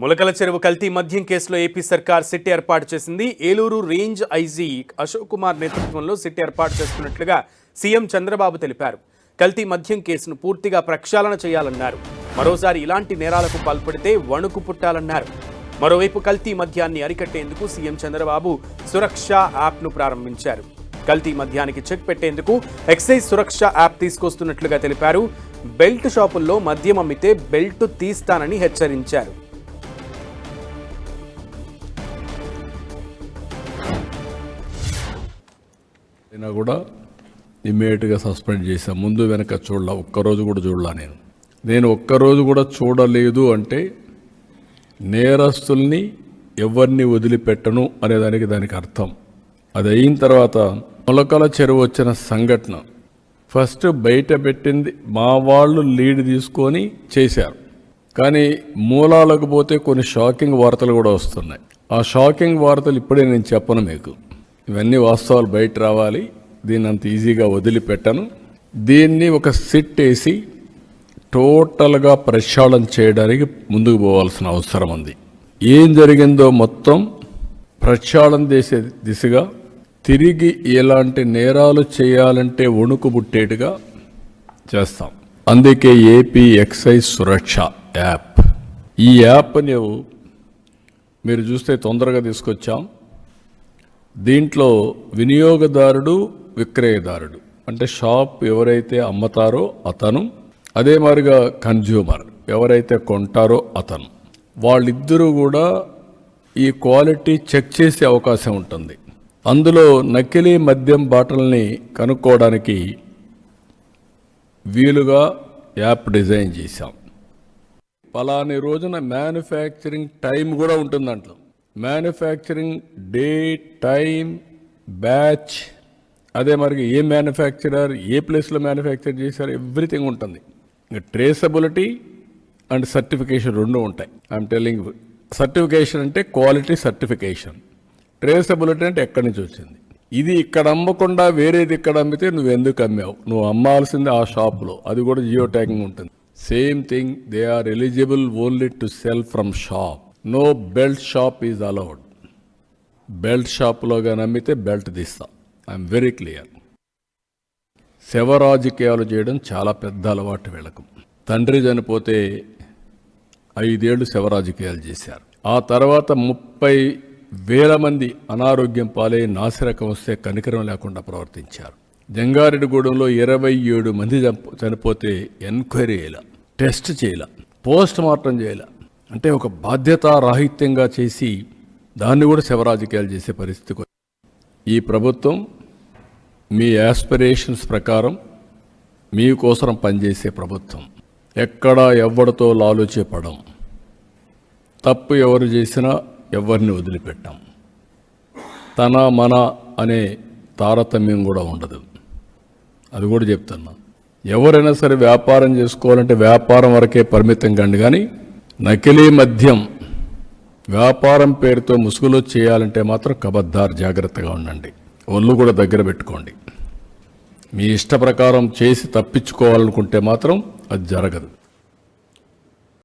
ములకల చెరువు కల్తీ మద్యం కేసులో ఏపీ సర్కార్ సిట్ ఏర్పాటు చేసింది. ఏలూరు రేంజ్ ఐజీ అశోక్ కుమార్ నేతృత్వంలో సిట్ ఏర్పాటు చేస్తున్నట్లుగా సీఎం చంద్రబాబు తెలిపారు. కల్తీ మద్యం కేసును పూర్తిగా ప్రక్షాళన చేయాలన్నారు. మరోసారి ఇలాంటి నేరాలకు పాల్పడితే వణుకు పుట్టాలన్నారు. మరోవైపు కల్తీ మద్యాన్ని అరికట్టేందుకు సీఎం చంద్రబాబు సురక్ష యాప్ను ప్రారంభించారు. కల్తీ మద్యానికి చెక్ పెట్టేందుకు ఎక్సైజ్ సురక్ష యాప్ తీసుకొస్తున్నట్లుగా తెలిపారు. బెల్ట్ షాపుల్లో మద్యం అమ్మితే బెల్ట్ తీస్తానని హెచ్చరించారు. అయినా కూడా ఇమ్మీడియట్గా సస్పెండ్ చేశాను. ముందు వెనక చూడలా ఒక్కరోజు కూడా చూడలా నేను. నేను ఒక్కరోజు కూడా చూడలేదు అంటే నేరస్తుల్ని ఎవరిని వదిలిపెట్టను అనేదానికి దానికి అర్థం. అది అయిన తర్వాత మొలకల చెరువు వచ్చిన సంఘటన. ఫస్ట్ బయట పెట్టింది మా వాళ్ళు లీడ్ తీసుకొని చేశారు. కానీ మూలాలకు పోతే కొన్ని షాకింగ్ వార్తలు కూడా వస్తున్నాయి. ఆ షాకింగ్ వార్తలు ఇప్పుడే నేను చెప్పను మీకు. ఇవన్నీ వాస్తవాలు బయట రావాలి. దీన్ని అంత ఈజీగా వదిలిపెట్టను. దీన్ని ఒక సిట్ వేసి టోటల్గా ప్రక్షాళన చేయడానికి ముందుకు పోవాల్సిన అవసరం ఉంది. ఏం జరిగిందో మొత్తం ప్రక్షాళన చేసే దిశగా తిరిగి ఎలాంటి నేరాలు చేయాలంటే వణుకు పుట్టేట్టుగా చేస్తాం. అందుకే ఏపీ ఎక్సైజ్ సురక్ష యాప్. ఈ యాప్ని మీరు చూస్తే తొందరగా తీసుకొచ్చాం. దీంట్లో వినియోగదారుడు విక్రయదారుడు. అంటే షాప్ ఎవరైతే అమ్మతారో అతను అదే మాదిరిగా కన్జ్యూమర్ ఎవరైతే కొంటారో అతను. వాళ్ళిద్దరూ కూడా ఈ క్వాలిటీ చెక్ చేసే అవకాశం ఉంటుంది. అందులో నకిలీ మద్యం బాటల్ని కనుక్కోవడానికి వీలుగా యాప్ డిజైన్ చేశాం. పలాని రోజున మ్యానుఫ్యాక్చరింగ్ టైం కూడా ఉంటుంది దాంట్లో మ్యానుఫ్యాక్చరింగ్ డే టైం బ్యాచ్ అదే మరి ఏ మ్యానుఫ్యాక్చరర్ ఏ ప్లేస్లో మ్యానుఫ్యాక్చర్ చేశారు ఎవ్రీథింగ్ ఉంటుంది. ఇంకా ట్రేసబిలిటీ అండ్ సర్టిఫికేషన్ రెండు ఉంటాయి. ఐఎమ్ టెల్లింగ్ సర్టిఫికేషన్ అంటే క్వాలిటీ సర్టిఫికేషన్ ట్రేసబిలిటీ అంటే ఎక్కడి నుంచి వచ్చింది? ఇది ఇక్కడ అమ్మకుండా వేరేది ఇక్కడ అమ్మితే నువ్వు ఎందుకు అమ్మావు? నువ్వు అమ్మాల్సింది ఆ షాప్లో. అది కూడా జియో ట్యాగింగ్ ఉంటుంది. Same thing they are eligible only to sell from shop no belt shop is allowed belt షాప్లోగా నమ్మితే బెల్ట్ తీస్తా. ఐఎమ్ వెరీ క్లియర్ శవ రాజకీయాలు చేయడం చాలా పెద్ద అలవాటు వీళ్ళకు. తండ్రి చనిపోతే ఐదేళ్ళు శవ రాజకీయాలు చేశారు. ఆ తర్వాత ముప్పై వేల మంది అనారోగ్యం పాలై నాసిరకం వస్తే కనికరం లేకుండా ప్రవర్తించారు. జంగారెడ్డిగూడెంలో ఇరవై ఏడు మంది చంప- చనిపోతే ఎంక్వైరీ చేయాల టెస్ట్ చేయాల పోస్ట్ మార్టం చేయాల. అంటే ఒక బాధ్యతారాహిత్యంగా చేసి దాన్ని కూడా శివరాజకీయాలు చేసే పరిస్థితికి ఈ ప్రభుత్వం మీ యాస్పిరేషన్స్ ప్రకారం మీకోసం పనిచేసే ప్రభుత్వం. ఎక్కడా ఎవరితో లాలుచేపడం తప్పు ఎవరు చేసినా ఎవరిని వదిలిపెట్టాం. తన మన అనే తారతమ్యం కూడా ఉండదు. అది కూడా చెప్తున్నా. ఎవరైనా సరే వ్యాపారం చేసుకోవాలంటే వ్యాపారం వరకే పరిమితం కండి. కానీ నకిలీ మద్యం వ్యాపారం పేరుతో ముసుగులో చేయాలంటే మాత్రం కబద్దార్ జాగ్రత్తగా ఉండండి. ఒళ్ళు కూడా దగ్గర పెట్టుకోండి. మీ ఇష్ట ప్రకారం చేసి తప్పించుకోవాలనుకుంటే మాత్రం అది జరగదు.